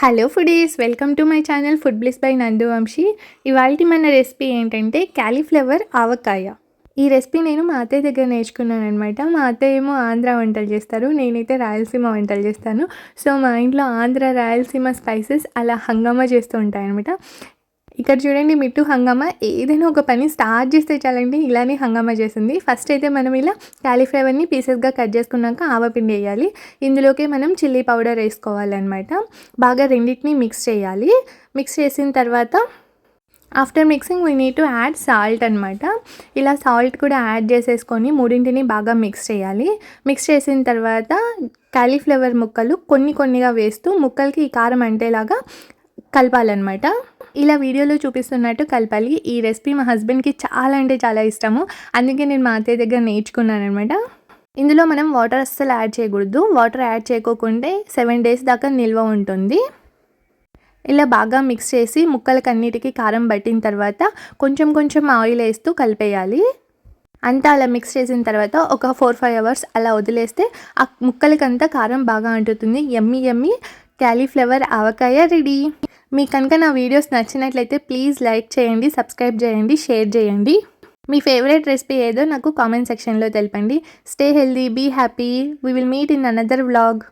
Hello foodies welcome to my channel food bliss by Nandu Vamsi ఇవాళ మన recipe ఏంటంటే cauliflower ఆవకాయ. ఈ recipe నేను మా అత్తయ్య దగ్గర నేర్చుకున్నాను అనమాట మా అత్తయ్య ఏమో ఆంధ్ర వంటలు చేస్తారు నేనైతే రాయలసీమ వంటలు చేస్తాను. సో మా ఇంట్లో ఆంధ్ర రాయలసీమ స్పైసెస్ అలా హంగామా చేస్తూ ఉంటాయన్నమాట. ఇక్కడ చూడండి మిట్టు హంగామా. ఏదైనా ఒక పని స్టార్ట్ చేస్తే చాలండి ఇలానే హంగామా చేసింది ఫస్ట్ అయితే మనం ఇలా క్యాలీఫ్లవర్ని పీసెస్గా కట్ చేసుకున్నాక ఆవపిండి వేయాలి. ఇందులోకి మనం చిల్లీ పౌడర్ వేసుకోవాలన్నమాట. బాగా రెండింటిని మిక్స్ చేయాలి. మిక్స్ చేసిన తర్వాత after mixing we need to add salt అనమాట ఇలా సాల్ట్ కూడా యాడ్ చేసేసుకొని మూడింటిని బాగా మిక్స్ చేయాలి. మిక్స్ చేసిన తర్వాత కాలీఫ్లవర్ ముక్కలు కొన్ని కొన్నిగా వేస్తూ ముక్కలకి ఈ కారం అంటేలాగా కలపాలన్నమాట. ఇలా వీడియోలో చూపిస్తున్నట్టు కలపాలి ఈ రెసిపీ మా హస్బెండ్కి చాలా అంటే చాలా ఇష్టము. అందుకే నేను మా అత్తయ్య దగ్గర నేర్చుకున్నాను అనమాట ఇందులో మనం వాటర్ అస్సలు యాడ్ చేయకూడదు. వాటర్ యాడ్ చేయకోకుంటే సెవెన్ డేస్ దాకా నిల్వ ఉంటుంది. ఇలా బాగా మిక్స్ చేసి ముక్కలకి అన్నిటికీ కారం పట్టిన తర్వాత కొంచెం కొంచెం ఆయిల్ వేస్తూ కలిపేయాలి. అంతా అలా మిక్స్ చేసిన తర్వాత ఒక ఫోర్ ఫైవ్ అవర్స్ అలా వదిలేస్తే ఆ ముక్కలకంతా కారం బాగా అంటుతుంది. ఎమ్మి ఎమ్మి క్యాలీఫ్లవర్ ఆవకాయ రెడీ. మీకు కనుక నా వీడియోస్ నచ్చినట్లయితే ప్లీజ్ లైక్ చేయండి సబ్స్క్రైబ్ చేయండి షేర్ చేయండి. మీ ఫేవరెట్ రెసిపీ ఏదో నాకు కామెంట్ సెక్షన్లో తెలపండి. Stay healthy be happy. We will meet in another vlog